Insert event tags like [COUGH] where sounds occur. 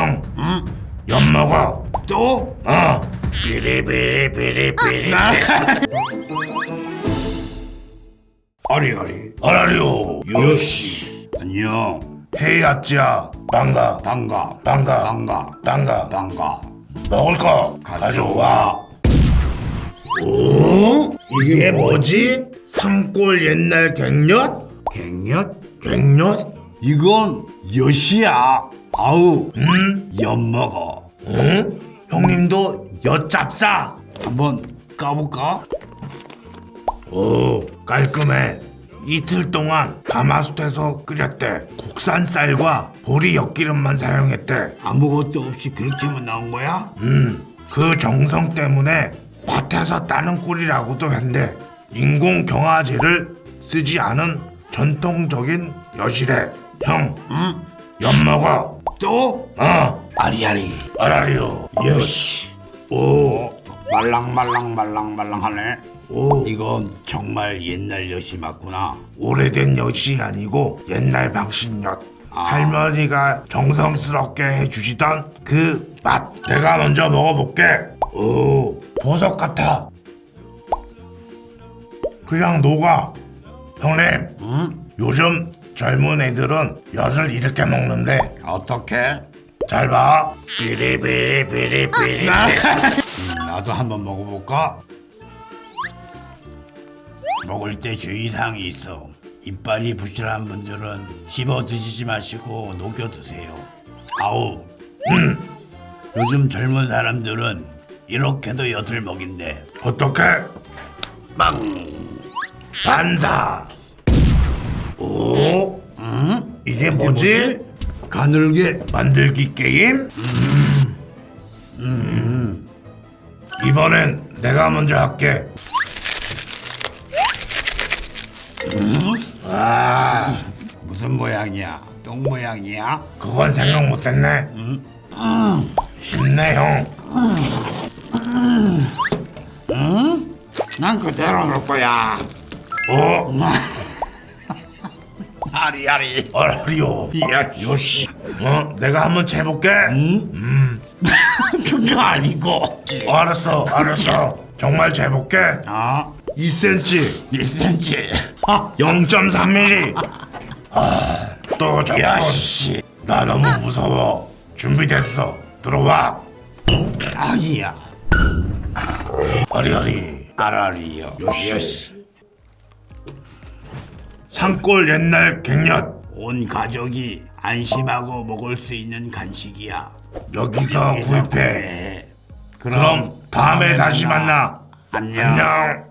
형, 엿 먹어. 또? 어. 비리비리비리비리. 아리아리 [LAUGHS] 아라리오. 요시 안녕 헤이 아찌야. 반가. 반가 반가. 반가 반가. 반가 먹을 거 가져와. 오? 이게 뭐지? 산골 옛날 갱엿? 갱년? 갱엿? 이건 엿이야 아우 응? 엿 먹어 응? 형님도 엿 잡사. 한번 까볼까? 오, 깔끔해. 이틀 동안 가마솥에서 끓였대. 국산 쌀과 보리 엿기름만 사용했대. 아무것도 없이 그렇게만 나온 거야? 음, 그 정성 때문에 밭에서 따는 꿀이라고도 한대. 인공 경화제를 쓰지 않은 전통적인 엿이래. 형, 응? 엿 먹어. 또? 어, 아리아리 알아리요. 요시 오 말랑말랑 말랑말랑하네 오, 이건 정말 옛날 엿이 맞구나 오래된 엿이 아니고 옛날 방식 엿. 아. 할머니가 정성스럽게 해주시던 그 맛. 내가 먼저 먹어볼게. 오, 보석 같아. 그냥 녹아. 형님, 응? 요즘 젊은 애들은 엿을 이렇게 먹는데 어떻게? 잘 봐. 비리비리비리비리. 음, 나도 한번 먹어볼까? 먹을 때 주의사항이 있어. 이빨이 부실한 분들은 씹어 드시지 마시고 녹여 드세요. 아우, 음. 요즘 젊은 사람들은 이렇게도 엿을 먹인대. 어떻게? 빵! 반사. 오, 음? 이게 뭐지? 가늘게 만들기 게임? 음. 이번엔 내가 먼저 할게. 아, 무슨 모양이야? 똥 모양이야? 그건 생각 못했네. 힘내 형. 난 그대로 놓을 거야. 어, 아리아리. 어라리요. 야, 요시. 어, 내가 한번 재볼게. [LAUGHS] 그거 아니고. 어, 알았어, 알았어. 정말 재볼게. 아, 2cm, 1cm. 0.3mm. 아, 또 접근. 야씨. 나 너무 무서워. 준비됐어. 들어와. 아이야. 어리어리. 아라리요. 요시. 산골 옛날 갱엿. 온 가족이 안심하고 먹을 수 있는 간식이야. 여기서 구입해. 구입해. 그럼 다음에 다시 만나. 안녕. 안녕.